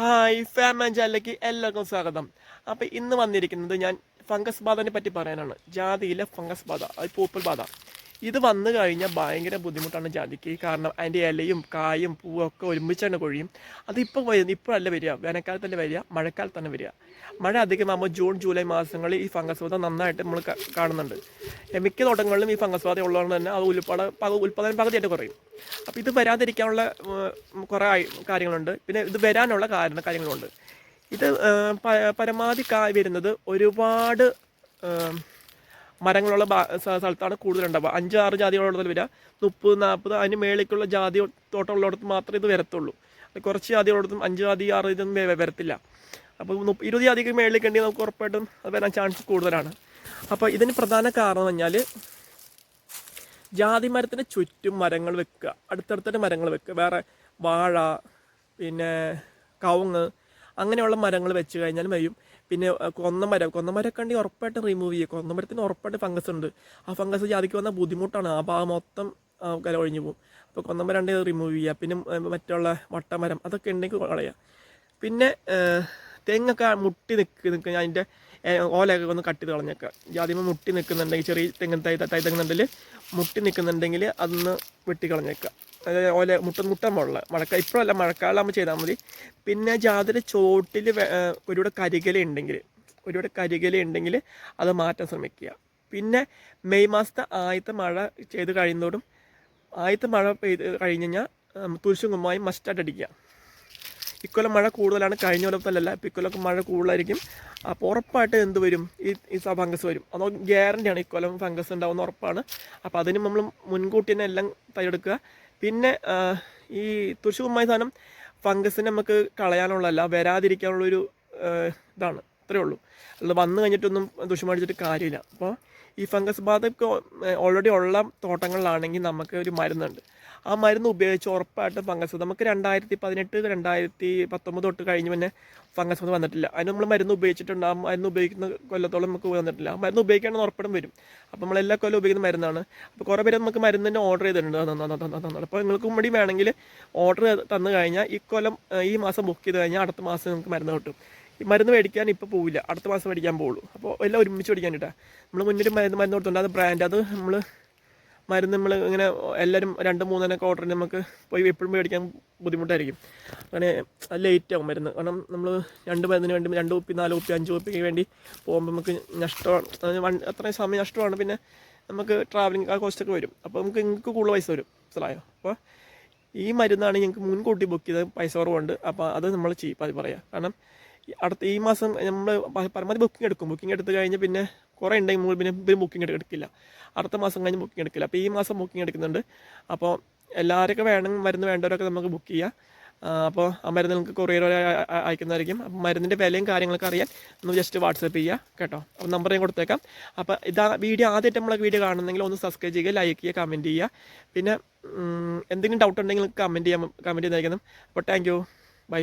Hi ഫാമാൻ ചാനലിലേക്ക് എല്ലാവർക്കും സ്വാഗതം. അപ്പോൾ ഇന്ന് വന്നിരിക്കുന്നത് ഞാൻ ഫംഗസ് ബാധനെ പറ്റി പറയാനാണ്. ജാതിയിലെ ഫംഗസ് ബാധ അത് പൂപ്പൽ ബാധ. ഇത് വന്നു കഴിഞ്ഞാൽ ഭയങ്കര ബുദ്ധിമുട്ടാണ് ജാതിക്ക്. കാരണം അതിന്റെ ഇലയും കായും പൂവും ഒക്കെ ഒരുമിച്ചാണ് കൊഴിയും. അതിപ്പോൾ വരുന്നത് ഇപ്പോഴല്ല വരിക. വേനൽക്കാലത്തല്ല വരിക. മഴക്കാലത്താണ് വരിക. മഴ അധികമാകുമ്പോൾ ജൂൺ ജൂലൈ മാസങ്ങളിൽ ഈ ഫംഗസ് ബാധ നന്നായിട്ട് നമ്മൾ കാണുന്നുണ്ട്. മിക്ക തോട്ടങ്ങളിലും ഈ ഫംഗസ് ബാധ ഉള്ളതുകൊണ്ട് തന്നെ അത് ഉൽപ്പാദ പക- ഉൽപ്പാദനം പകുതിയായിട്ട് കുറയും. അപ്പോൾ ഇത് വരാതിരിക്കാനുള്ള കുറേ കാര്യങ്ങളുണ്ട്. പിന്നെ ഇത് വരാനുള്ള കാരണ കാര്യങ്ങളുണ്ട്. ഇത് പരമാവധി കായ് വരുന്നത് ഒരുപാട് മരങ്ങളുള്ള സ്ഥലത്താണ് കൂടുതലുണ്ടാവുക. അഞ്ച് ആറ് ജാതികളുള്ളതിൽ വരിക. മുപ്പത് നാൽപ്പത് അതിന് മേളിലേക്കുള്ള ജാതി തോട്ടമുള്ളിടത്ത് മാത്രമേ ഇത് വരത്തുള്ളൂ. കുറച്ച് ജാതിയുള്ളിടത്തും അഞ്ച് ജാതി ആറ് ഇതൊന്നും വരത്തില്ല. അപ്പോൾ ഇരുപത് ജാതിക്ക് മേളിലേക്ക് ഉണ്ടെങ്കിൽ നമുക്ക് ഉറപ്പായിട്ടും അത് വരാൻ ചാൻസ് കൂടുതലാണ്. അപ്പോൾ ഇതിന് പ്രധാന കാരണം എന്ന് പറഞ്ഞാൽ ജാതി മരത്തിന് ചുറ്റും മരങ്ങൾ വെക്കുക. അടുത്തടുത്ത മരങ്ങൾ വെക്കുക. വേറെ വാഴ പിന്നെ കവുങ്ങ് അങ്ങനെയുള്ള മരങ്ങൾ വെച്ച് കഴിഞ്ഞാൽ വരും. പിന്നെ കൊന്നമര കൊന്നമരം കൊന്നമരമൊക്കെ ഉണ്ടെങ്കിൽ ഉറപ്പായിട്ട് റിമൂവ് ചെയ്യുക കൊന്നമരത്തിന് ഉറപ്പായിട്ട് ഫംഗസ് ഉണ്ട്. ആ ഫംഗസ് ജാതിക്ക് വന്നാൽ ബുദ്ധിമുട്ടാണ്. ആ ഭാഗം മൊത്തം കല ഒഴിഞ്ഞു പോകും. അപ്പോൾ കൊന്നമരം റിമൂവ് ചെയ്യുക. പിന്നെ മറ്റുള്ള വട്ടമരം അതൊക്കെ ഉണ്ടെങ്കിൽ കളയുക പിന്നെ തെങ്ങൊക്കെ മുട്ടി നിൽക്ക് നിൽക്കുക അതിന്റെ ഏഹ്, ഓലയൊക്കെ ഒന്ന് കട്ട് ചെയ്ത് കളഞ്ഞേക്കുക. ജാതിമ മുട്ടി നിൽക്കുന്നുണ്ടെങ്കിൽ ചെറിയ തെങ്ങ് തൈ തൈ തെങ്ങുന്നുണ്ടെങ്കിൽ മുട്ടി നിൽക്കുന്നുണ്ടെങ്കിൽ അതൊന്ന് വെട്ടി കളഞ്ഞേക്കുക. ഓല മുട്ട മുട്ട മുള്ള മഴക്കാലം ഇപ്പോഴല്ല മഴക്കാലമാകുമ്പോൾ ചെയ്താൽ മതി. പിന്നെ ജാതിയുടെ ചോട്ടിൽ ഒരുവിടെ കരികല ഉണ്ടെങ്കിൽ ഒരുവിടെ കരികല ഉണ്ടെങ്കിൽ അത് മാറ്റാൻ ശ്രമിക്കുക. പിന്നെ മെയ് മാസത്തെ ആദ്യത്തെ മഴ ചെയ്ത് കഴിയുന്നതോടും ആദ്യത്തെ മഴ പെയ്ത് കഴിഞ്ഞ് കഴിഞ്ഞാൽ തുരിശും കുമ്മായും മസ്റ്റായിട്ട് അടിക്കുക. ഇക്കൊല്ലം മഴ കൂടുതലാണ്. കഴിഞ്ഞ കൊല്ലത്തല്ല ഇപ്പം ഇക്കൊല്ലമൊക്കെ മഴ കൂടുതലായിരിക്കും. അപ്പോൾ ഉറപ്പായിട്ട് എന്ത് വരും? ഈ ഈ ഫംഗസ് വരും. അത് ഗ്യാരണ്ടിയാണ് ഇക്കൊല്ലം ഫംഗസ് ഉണ്ടാവുന്ന ഉറപ്പാണ്. അപ്പോൾ അതിന് നമ്മൾ മുൻകൂട്ടി തന്നെ എല്ലാം തയ്യെടുക്കുക. പിന്നെ ഈ ഈ തുശുകുമ്മായ സാധനം ഫംഗസിനെ നമുക്ക് കളയാനുള്ളതല്ല വരാതിരിക്കാനുള്ളൊരു ഇതാണ്. അത്രേ ഉള്ളൂ. അല്ല വന്നു കഴിഞ്ഞിട്ടൊന്നും ദുഷ്മടിച്ചിട്ട് കാര്യമില്ല. അപ്പോൾ ഈ ഫംഗസ് ബാധ ഓൾറെഡി ഉള്ള തോട്ടങ്ങളിലാണെങ്കിൽ നമുക്ക് ഒരു മരുന്നുണ്ട്. ആ മരുന്ന് ഉപയോഗിച്ച് ഉറപ്പായിട്ടും ഫംഗസ് നമുക്ക് രണ്ടായിരത്തി പതിനെട്ട് രണ്ടായിരത്തി പത്തൊമ്പത് തൊട്ട് കഴിഞ്ഞ് പിന്നെ ഫംഗസ് ഒന്നും വന്നിട്ടില്ല. അതിന് നമ്മൾ മരുന്ന് ഉപയോഗിച്ചിട്ടുണ്ട്. ആ മരുന്ന് ഉപയോഗിക്കുന്ന കൊല്ലത്തോളം നമുക്ക് വന്നിട്ടില്ല. ആ മരുന്ന് ഉപയോഗിക്കുകയാണെങ്കിൽ ഉറപ്പിടും വരും. അപ്പോൾ നമ്മൾ എല്ലാ കൊല്ലം ഉപയോഗിക്കുന്ന മരുന്നാണ്. അപ്പോൾ കുറേ പേര് നമുക്ക് മരുന്ന് തന്നെ ഓർഡർ ചെയ്തിട്ടുണ്ട്. അപ്പോൾ നിങ്ങൾക്ക് കൂടി വേണമെങ്കിൽ ഓർഡർ തന്നു കഴിഞ്ഞാൽ ഈ കൊല്ലം ഈ മാസം ബുക്ക് ചെയ്ത് കഴിഞ്ഞാൽ അടുത്ത മാസം നിങ്ങൾക്ക് മരുന്ന് കിട്ടും. മരുന്ന് മേടിക്കാൻ ഇപ്പോൾ പോവില്ല. അടുത്ത മാസം മേടിക്കാൻ പോകുള്ളൂ അപ്പോൾ എല്ലാം ഒരുമിച്ച് മേടിക്കാൻ കിട്ടാം നമ്മൾ മുന്നൊരു മരുന്ന് മരുന്ന് കൊടുത്തുണ്ട് അത് ബ്രാൻഡ് അത് നമ്മൾ മരുന്ന് നമ്മൾ ഇങ്ങനെ എല്ലാവരും രണ്ട് മൂന്നെണ്ണൊക്കെ ഓർഡർ നമുക്ക് പോയി എപ്പോഴും മേടിക്കാൻ ബുദ്ധിമുട്ടായിരിക്കും. അങ്ങനെ ലേറ്റ് ആവും മരുന്ന്. കാരണം നമ്മൾ രണ്ട് മരുന്നിന് വേണ്ടി രണ്ട് കുപ്പി നാല് കുപ്പി അഞ്ച് കുപ്പിക്ക് വേണ്ടി പോകുമ്പോൾ നമുക്ക് നഷ്ടമാണ് അത്രയും സമയം നഷ്ടമാണ് പിന്നെ നമുക്ക് ട്രാവലിംഗ് ആ കോസ്റ്റൊക്കെ വരും. അപ്പോൾ നമുക്ക് നിങ്ങൾക്ക് കൂടുതൽ പൈസ വരും. മനസ്സിലായോ? അപ്പോൾ ഈ മരുന്നാണ് ഞങ്ങൾക്ക് മുൻകൂട്ടി ബുക്ക് ചെയ്ത പൈസ കുറവുണ്ട്. അപ്പോൾ അത് നമ്മൾ ചെയ്യും അത് പറയാം. കാരണം അടുത്ത ഈ മാസം നമ്മൾ പരമാവധി ബുക്കിംഗ് എടുക്കും. ബുക്കിംഗ് എടുത്ത് കഴിഞ്ഞ് പിന്നെ കുറേ ഉണ്ടെങ്കിൽ നമ്മൾ പിന്നെ ഇവർ ബുക്കിംഗ് എടുക്കില്ല. അടുത്ത മാസം കഴിഞ്ഞ് ബുക്കിംഗ് എടുക്കില്ല. അപ്പോൾ ഈ മാസം ബുക്കിംഗ് എടുക്കുന്നുണ്ട്. അപ്പോൾ എല്ലാവരൊക്കെ വേണം മരുന്ന് വേണ്ടവരൊക്കെ നമുക്ക് ബുക്ക് ചെയ്യാം. അപ്പോൾ ആ മരുന്ന് നിങ്ങൾക്ക് കൊറിയർ അയക്കുന്നതായിരിക്കും. അപ്പോൾ മരുന്നിന്റെ വിലയും കാര്യങ്ങളൊക്കെ അറിയാൻ ഒന്ന് ജസ്റ്റ് വാട്സപ്പ് ചെയ്യുക കേട്ടോ. അപ്പോൾ നമ്പർ ഞാൻ കൊടുത്തേക്കാം. അപ്പോൾ ഇതാ വീഡിയോ ആദ്യമായിട്ട് നമ്മളെ വീഡിയോ കാണുന്നെങ്കിൽ ഒന്ന് സബ്സ്ക്രൈബ് ചെയ്യുക ലൈക്ക് ചെയ്യുക കമന്റ് ചെയ്യുക. പിന്നെ എന്തെങ്കിലും ഡൗട്ട് ഉണ്ടെങ്കിൽ കമന്റ് ചെയ്യാൻ കമന്റ് ചെയ്തായിരിക്കണം അപ്പോൾ താങ്ക് യു ബൈ